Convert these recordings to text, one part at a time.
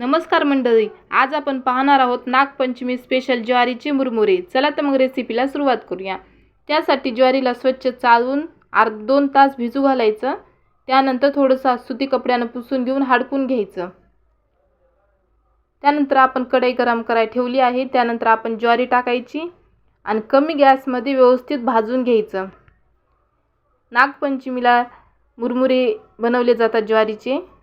नमस्कार मंडळी आज आपण पाहणार आहोत नागपंचमी स्पेशल ज्वारीचे मुरमुरे. चला तर मग रेसिपीला सुरुवात करूया. त्यासाठी ज्वारीला स्वच्छ चालवून अर्ध दोन तास भिजू घालायचं. त्यानंतर थोडंसं सुती कपड्यानं पुसून घेऊन हाडकून घ्यायचं. त्यानंतर आपण कढई गरम करायला ठेवली आहे. त्यानंतर आपण ज्वारी टाकायची आणि कमी गॅसमध्ये व्यवस्थित भाजून घ्यायचं. नागपंचमीला मुरमुरे बनवले जातात ज्वारीचे.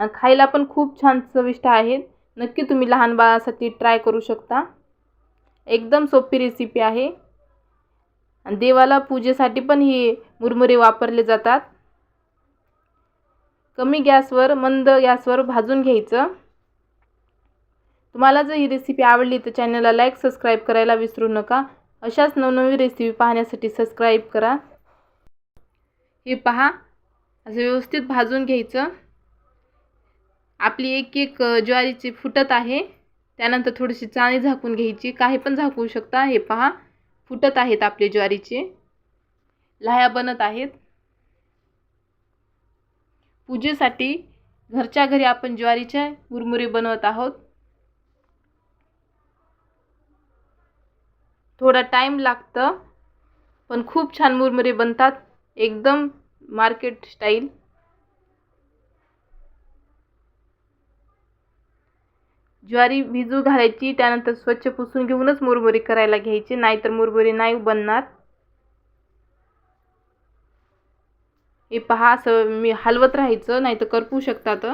आणि खायला पण खूप छान चविष्ट आहेत नक्की तुम्ही लहान बाळासाठी ट्राय करू शकता. एकदम सोपी रेसिपी आहे. आणि देवाला पूजेसाठी पण ही मुरमुरे वापरले जातात. कमी गॅसवर मंद गॅसवर भाजून घ्यायचं. तुम्हाला जर ही रेसिपी आवडली तर चॅनलला लाईक सबस्क्राईब करायला विसरू नका. अशाच नवनवी रेसिपी पाहण्यासाठी सबस्क्राईब करा. हे पहा. असं व्यवस्थित भाजून घ्यायचं. आपली एक एक ज्वारीची फुटत आहे. त्यानंतर थोडीशी चाळणी झाकून घ्यायची. काही पण झाकू शकता. हे पहा. फुटत आहेत आपले ज्वारीचे. लाह्या बनत आहेत. पूजेसाठी घरच्या घरी आपण ज्वारीचे मुरमुरे बनवत आहोत. थोडा टाईम लागतं पण खूप छान मुरमुरे बनतात. एकदम मार्केट स्टाईल. ज्वारी भिजू घालायची त्यानंतर स्वच्छ पुसून घेऊनच मुरमुरी करायला घ्यायची नाहीतर मुरमुरी नाही बनणार. हे पहा असं मी हलवत राहायचं नाही तर करपू शकतात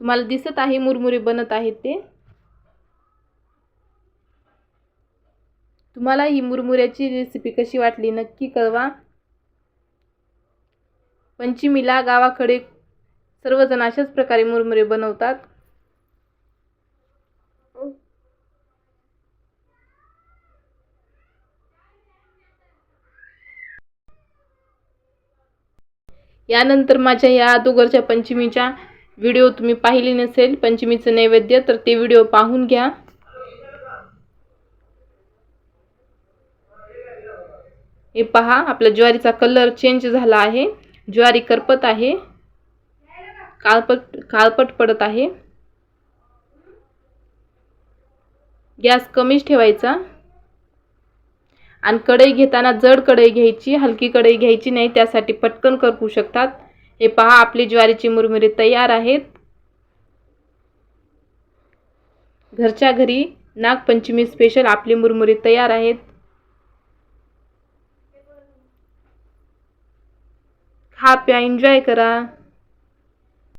तुम्हाला दिसत आहे मुरमुरे बनत आहेत ते. तुम्हाला ही मुरमुऱ्याची रेसिपी कशी वाटली नक्की कळवा. पंचमीला गावाकडे सर्वजण अशाच प्रकारे मुरमुरे बनवतात. यानंतर माझ्या या अगोदरच्या पंचमीच्या व्हिडिओ तुम्ही पाहिली नसेल पंचमीचं नैवेद्य तर ते व्हिडिओ पाहून घ्या. हे पहा आपला ज्वारीचा कलर चेंज झाला आहे. ज्वारी करपत आहे. काळपट काळपट पडत आहे. गॅस कमीच ठेवायचा. आणि कढई घेताना जड कढई घ्यायची हलकी कढई घ्यायची नाही त्यासाठी पटकन करपू शकतात. हे पहा आपली ज्वारीची मुरमुरे तयार आहेत. घरच्या घरी नागपंचमी स्पेशल आपली मुरमुरे तयार आहेत. खा प्या एन्जॉय करा.